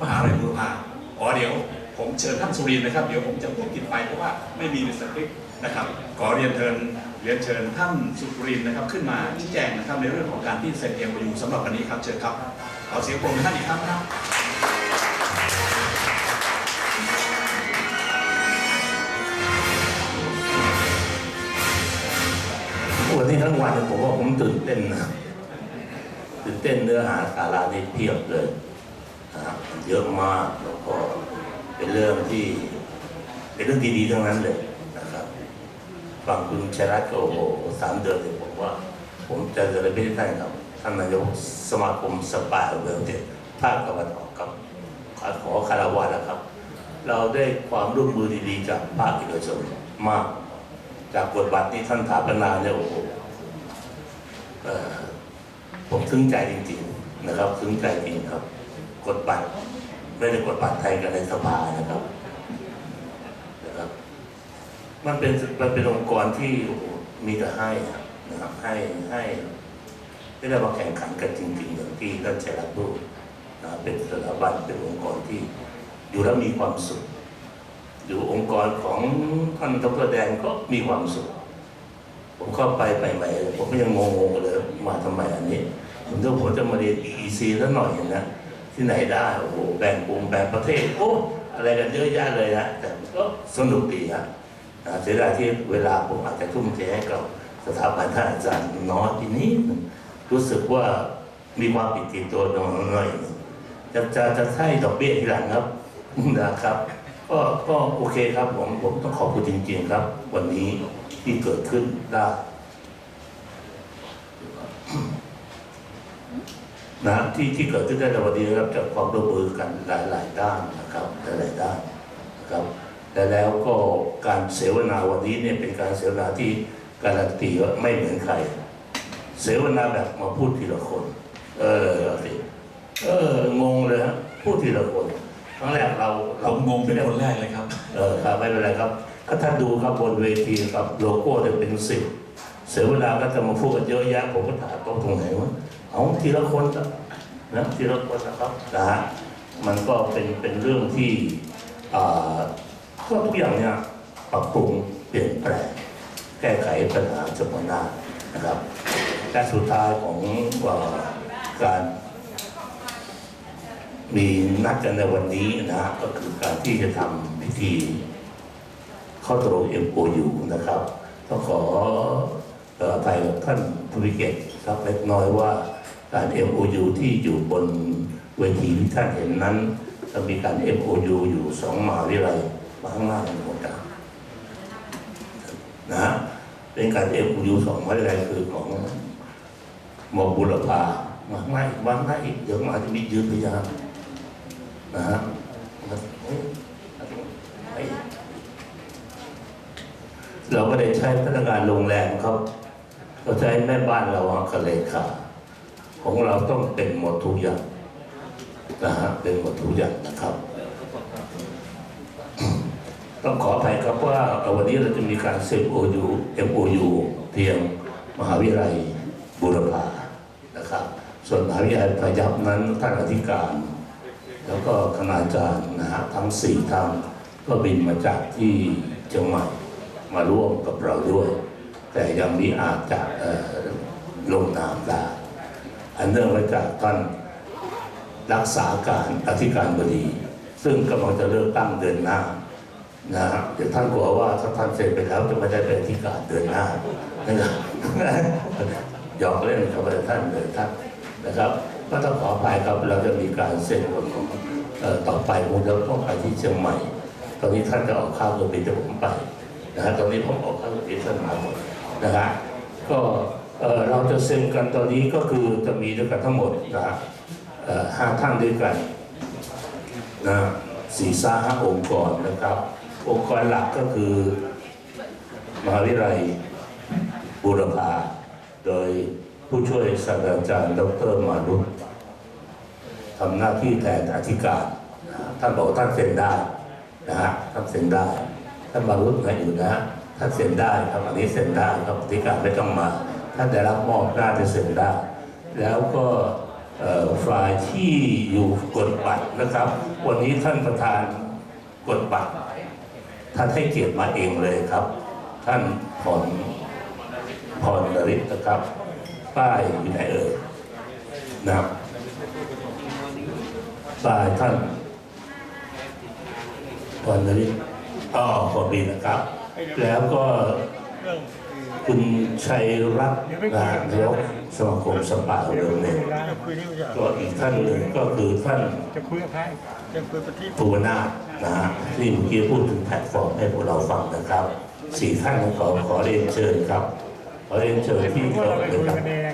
มหาวิทยาลัยบูรพาอ๋อเดี๋ยว ผมเชิญท่านสุรินนะครับ เดี๋ยวผมจะพูดติดไปเพราะว่าไม่มีในสคริปต์นะครับขอเรียนเชิญเรียนเชิญท่านสุรินนะครับขึ้นมาชี้แจงนะครับในเรื่องของการที่เซ็นเอ็มยูสำหรับวันนี้ครับเชิญครับขอเสียงปรบมือท่านอีกครั้งครับวันนี้ทั้งวันผมว่าผมตื่นเต้นนะตื่นเต้นเนื้อหาสาระนี่เพียบเลย นะครับเยอะมากแล้วก็เป็นเรื่องที่ เป็นเรื่องดีๆทั้งนั้นเลยนะครับฟังคุณชัยรัตน์ก็โอ้โหสามเดือนเลยบอกว่า ผมจะจะได้ไม่ได้ท่านครับท่านนายกสมาคมสปาเวลเทคภาคตะวันออกครับขอขอคารวะนะครับ เราได้ความร่วมมือดีๆจากภาคเอกชนมาก จากบทบาทที่ท่านถาปนาเนี่ยโอ้โหผมซึ้งใจจริง ๆ นะครับซึ้งใจจริงครับ กดบัตรไม่ได้กดบัตรไทยกันในสภานะครับนะครับ มันเป็นมันเป็นองค์กรที่มีแต่ให้นะครับ ให้ให้ไม่ได้มาแข่งขันกันจริงๆอย่างที่ท่านชัยรัตน์พูดนะครับเป็นสถาบันเป็นองค์กรที่อยู่แล้วมีความสุขอยู่องค์กรของท่านดรแดงก็มีความสุขผมเข้าไปไปใหม่ผมก็ยังงงๆเลยมาทำไมอันนี้ผมต้องผมจะมาเรียน EEC แล้วหน่อยนะ ที่ไหนได้โอ้โหแบ่งกลุ่มแบ่งประเทศโอ้อะไรกันเยอะแยะเลยนะแต่ก็สนุกดีฮะนะเสียดายที่เวลาผมอาจจะทุ่มเทให้กับสถาบันท่านอาจารย์น้อยทีนี้รู้สึกว่ามีความผิดติดตัวน้อยจะจะจะให้ดอกเบี้ยทีหลังครับนะครับ ก็ก็โอเคครับผมผมต้องขอบคุณจริงๆครับ วันนี้ที่เกิดขึ้นได้ นะที่ที่เกิดขึ้นได้ในวันนี้นะครับจากความร่วมมือกันหลาย ๆ ด้านนะครับหลาย ๆ ด้านนะครับและแล้วก็การเสวนาวันนี้เนี่ยเป็นการเสวนาที่การันตีว่าไม่เหมือนใคร เสวนาแบบมาพูดทีละคน เออเอาสิเอองงเลยฮะพูดทีละคนครั้งแรกเราผเรามงงเป็นคนแรกเลยครับ เออครับไม่เป็นไรครับถ้าท่านดูครับบนเวทีครับโลโก้เนี่ยเป็นสิบเสียเวลาก็จะมาพูดกันเยอะแยะผมก็ถามโต๊ะตรงไหนวะ เอาทีละคนนะทีละคนนะครับนะฮะมันก็เป็นเป็นเรื่องที่ก็ทุกอย่างเนี่ยปรับปรุงเปลี่ยนแปลงแก้ไขปัญหาเฉพาะหน้านะครับและสุดท้ายของการมีนัดกันในวันนี้นะก็คือการที่จะทำพิธีข้าตรง MOU นะครับต้องขอเอ่ออภัยกับท่านผู้มีเกียรติสักเล็กน้อยว่า การ MOU ที่อยู่บนเวทีที่ท่านเห็นนั้นจะมีการ MOU อยู่สองมหาวิทยาลัยมาข้างหน้ากันหมดนะนะฮะเป็นการ MOU สองมหาวิทยาลัยคือของมบุรพามาข้างหน้าอีกมาข้างหน้าอีเดี๋ยวมันอาจะมียืนพยานนะฮะเราก็ได้ใช้พนักงานโรงแรมครับ เราใช้แม่บ้านเราอะกับเลขา ของเราต้องเป็นหมดทุกอย่างนะฮะเป็นหมดทุกอย่างนะครับ ต้องขออภัยครับว่าวันนี้เราจะมีการเซ็น OU MOU เพียงมหาวิทยาลัยบูรพานะครับ ส่วนมหาวิทยาลัยพยัพนั้นท่านอธิการ แล้วก็คณาจารย์นะฮะทั้งสี่ท่านก็บินมาจากที่เชียงใหม่มาร่วมกับเราด้วย แต่ยังมีอาจจะลงนามได้ อันเนื่องมาจากท่านรักษาการอธิการบดี ซึ่งกำลังจะเลือกตั้งเดือนหน้านะฮะเดี๋ยวท่านกลัวว่าถ้าท่านเสร็จไปแล้วจะไม่ได้เป็นอธิการเดือนหน้านะครับหยอกเล่นกับท่านเลยท่านนะครับ ก็ต้องขออภัยครับเราจะมีการเซ็นวันของต่อไปคงจะต้องไปที่เชียงใหม่ ตอนนี้ท่านจะออกข้าวตัวบินจะผมไปนะฮะตอนนี้ผมออกข้าวตัวบินท่านมาหมดนะฮะก็ เออเราจะเซ็นกันตอนนี้ก็คือจะมีด้วยกันทั้งหมดนะฮะห้าท่านด้วยกันนะสี่ซ่าห้าองค์กรนะครับ องค์กรหลักก็คือ มหาวิทยาลัยบูรพาโดยผู้ช่วยศาสตราจารย์ ดรมานุษทำหน้าที่แทนอธิการท่านบอกท่านเซ็นได้นะฮะท่านเซ็นได้ท่านมารุษนะอยู่นะฮะท่านเซ็นได้ครับอันนี้เซ็นได้ครับอธิการไม่ต้องมา ท่านได้รับมอบหน้าจะเซ็นได้แล้วก็ฝ่ายที่อยู่กดบัตรนะครับ วันนี้ท่านประธานกดบัตร ท่านให้เกียรติมาเองเลยครับ ท่านพรพรนริศนะครับ ป้ายอยู่ไหนเอ่ยนะครับป้ายท่านพรนริศอ๋อขอบดีนะครับ แล้วก็ คุณชัยรัตน์นะนายกสมาคมสปาเรือเนี่ยก็อีกท่านหนึ่งก็คือท่านจะคุยกับใครจะคุยกับที่ภูวนาถนะฮะที่เมื่อกี้พูดถึงแพลตฟอร์มให้พวกเราฟังนะครับสี่ท่านขอขอเรียนเชิญครับ ขอเรียนเชิญที่เขาเราไปเลยคุยครับกันเอง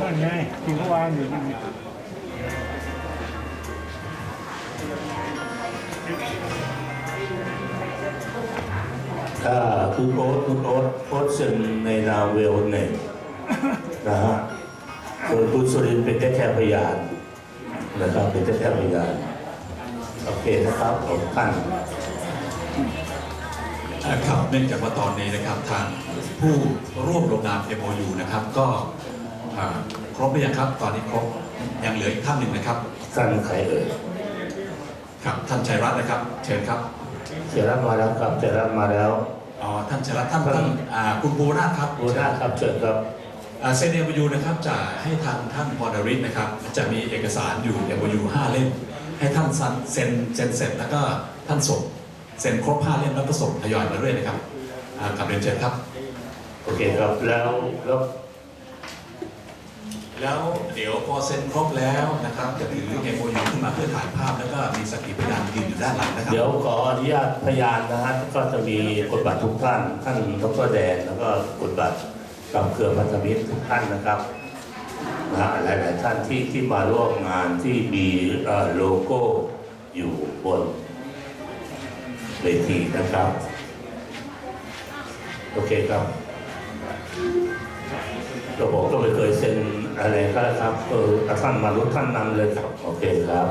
นั่นไงที่เขาวางอยู่ นี่ถ้าคุณโอ๊ตคุณโอ๊ตโอ๊ตเซ็นในนามเวลเน็ตนะฮะส่วนคุณสุรินทร์เป็นแค่แค่พยานนะครับเป็นแค่แค่พยานโอเคนะครับผมท่านอ่าครับเนื่องจากว่าตอนนี้นะครับทางผู้ร่วมลงนาม MOU นะครับ ก็อ่าครบหรือยังครับ ตอนนี้ครบยังเหลืออีกท่านหนึ่งนะครับท่านใครเอ่ย ครับท่านชัยรัตน์นะครับ เชิญครับเจรับมาแล้วครับเจรับมาแล้วอ๋อท่านชัยรัตน์ท่านท่านอ่าคุณภูนาถครับบูนาครับเชิญครับอ่าเซ็น MOU นะครับจะให้ทางท่านพรณริศนะครับ จะมีเอกสารอยู่ MOU 5เล่ม ให้ท่านเซ็นเซ็นเซ็นเสร็จแล้วก็ท่านส่งเซ็นครบ5เล่มแล้วก็ส่งทยอยมาเรื่อยนะครับอ่ากลับเรียนเชิญครับ โอเคครับแล้วแล้ว แล้วเดี๋ยวพอเซ็นครบแล้วนะครับจะถือ MOU ขึ้นมาเพื่อถ่ายภาพแล้วก็มีสกขีพยานยืนอยู่ด้านหลังนะครับเดี๋ยวขออนุญาตพยานนะฮะก็จะมีกฎบัตรทุกท่านท่านดรแดนแล้วก็กฎบัตรกับเครือพันธมิตรทุกท่านนะครับนะฮะหลายท่านที่ที่มาร่วมงานที่มีโลโก้อยู่บนเวทีนะครับ โอเคครับก็ผมก็ไม่เคยเซ็น อะไรก็แล้วครับเออท่านมารู้ท่านนำเลยครับ โอเคครับ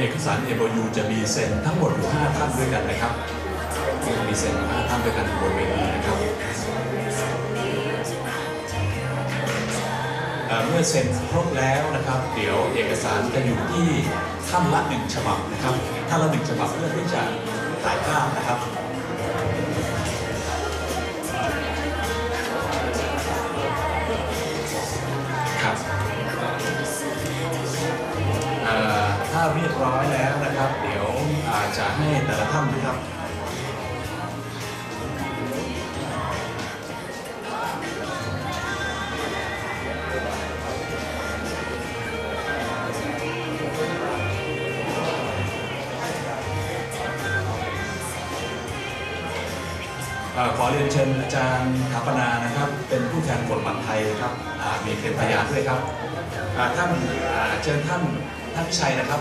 เอกสาร MOU จะมีเซ็นทั้งหมดอยู่5ท่านด้วยกันนะครับมีเซ็นอยู่5ท่านด้วยกันบนเวทีนะครับเมื่อเซ็นครบแล้วนะครับ เดี๋ยวเอกสารจะอยู่ที่ท่านละหนึ่งฉบับนะครับท่านละหนึ่งฉบับเพื่อที่จะถ่ายภาพนะครับ ร้อยแล้วนะครับ เดี๋ยวอาจจะให้แต่ละท่านนะครับขอเรียนเชิญอาจารย์ถาปนานะครับ เป็นผู้แทนกฎหมายไทยครับมีเป็นพยานด้วยครับท่านเชิญท่านท่านพิชัยนะครับ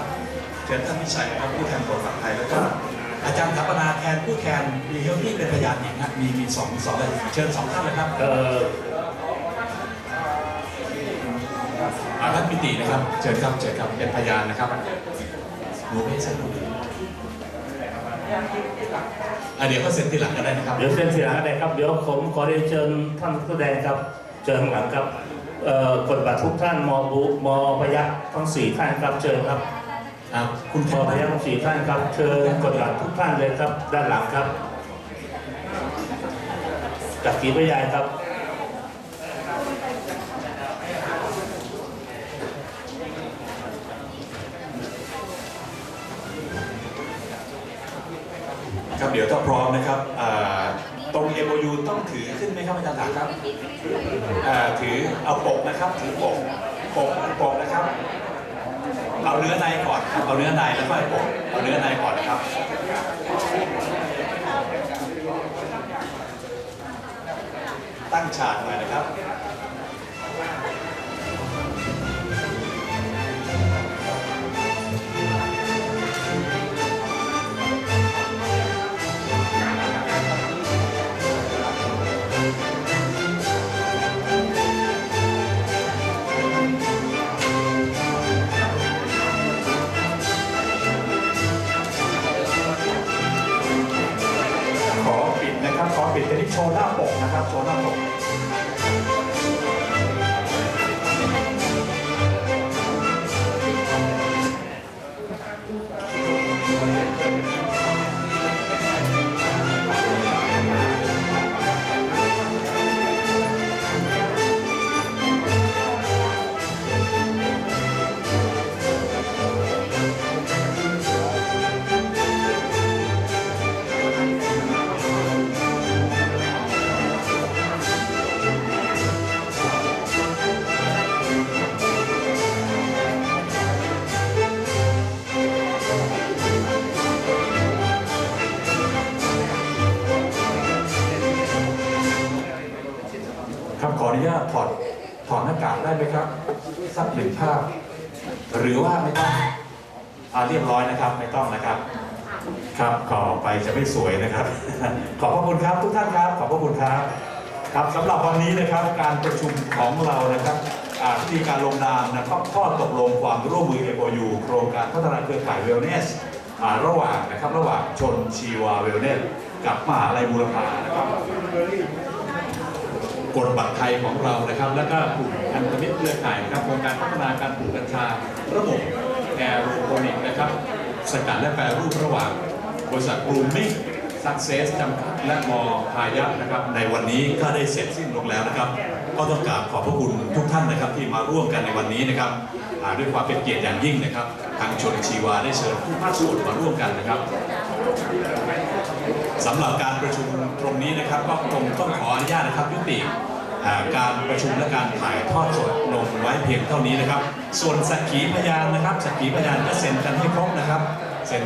เชิญท่านพิชัยนะครับผู้แทนกฎหมายไทยแล้วก็อาจารย์ถาปนาแทนผู้แทนมีเฮลที่เป็นพยานอีกนะมีมีสองสองเลยเชิญสองท่านเลยครับเอ่ออ่าท่านปิตินะครับ เชิญครับเชิญครับเป็นพยานนะครับหนูไม่ใช่หนูอ่าเดี๋ยวก็เซ็นทีหลังก็ได้นะครับ เดี๋ยวเซ็นเสียงอะไรครับ เดี๋ยวผมขอเรียนเชิญท่านผู้แสดงครับ เชิญข้างหลังครับเอ่อกฎบัตรทุกท่านมบุมพยัคฆ์ทั้งสี่ท่านครับเชิญครับ อ่าคุณมแค่พยัคฆ์ทั้งสี่ท่านครับเชิญกฎบัตรทุกท่านเลยครับ ด้านหลังครับจากกีพยายครับพร้อมนะครับอ่าตรง MOU ต้องถือขึ้นไหมครับอาจารย์ถาครับอ่าถือเอาปกนะครับ ถือปกปกปกนะครับ เอาเนื้อในก่อนครับเอาเนื้อในแล้วค่อยปกเอาเนื้อในก่อนนะครับตั้งฉากหน่อยนะครับ ปิดกันที่โชว์หน้าปกนะครับโชว์หน้าปก ขออนุญาตถอดถอดหน้ากากได้ไหมครับสักหนึ่งภาพ หรือว่าไม่ต้องอาเรียบร้อยนะครับ ไม่ต้องนะครับ ครับขอไปจะไม่สวยนะครับ ขอบพระคุณครับทุกท่านครับ ขอบพระคุณครับ ครับสำหรับวันนี้นะครับการประชุมของเรานะครับอ่าพิธีการลงนามนะครับข้อตกลงความร่วมมือ MOU โครงการพัฒนาเครือข่ายเวลเนสอ่าระหว่างนะครับระหว่างชนชีวาเวลเนสกับมหาลัยบูรพานะครับ กฎบัตรไทยของเรานะครับ และก็กลุ่มพันธมิตรเครือข่ายนะครับโครงการพัฒนาการปลูกกัญชา ระบบแอโรโปนิกนะครับสกัดและแปรรูประหว่างบริษัทบลูมิ่งซักเซสจำกัดและมอพายัพนะครับ ในวันนี้ก็ได้เสร็จสิ้นลงแล้วนะครับ ก็ต้องกราบขอบพระคุณทุกท่านนะครับที่มาร่วมกันในวันนี้นะครับด้วยความเป็นเกียรติอย่างยิ่งนะครับ ทางชนชีวาได้เชิญผู้ภาคส่วนมาร่วมกันนะครับสำหรับการประชุม รงนี้นะครับก็คงต้องขออนุญาตนะครับยุติการประชุมและการถ่ายทอดสดลงไว้เพียงเท่านี้นะครับ ส่วนสักขีพยานนะครับสักขีพยานก็เซ็นกันให้ครบนะครับ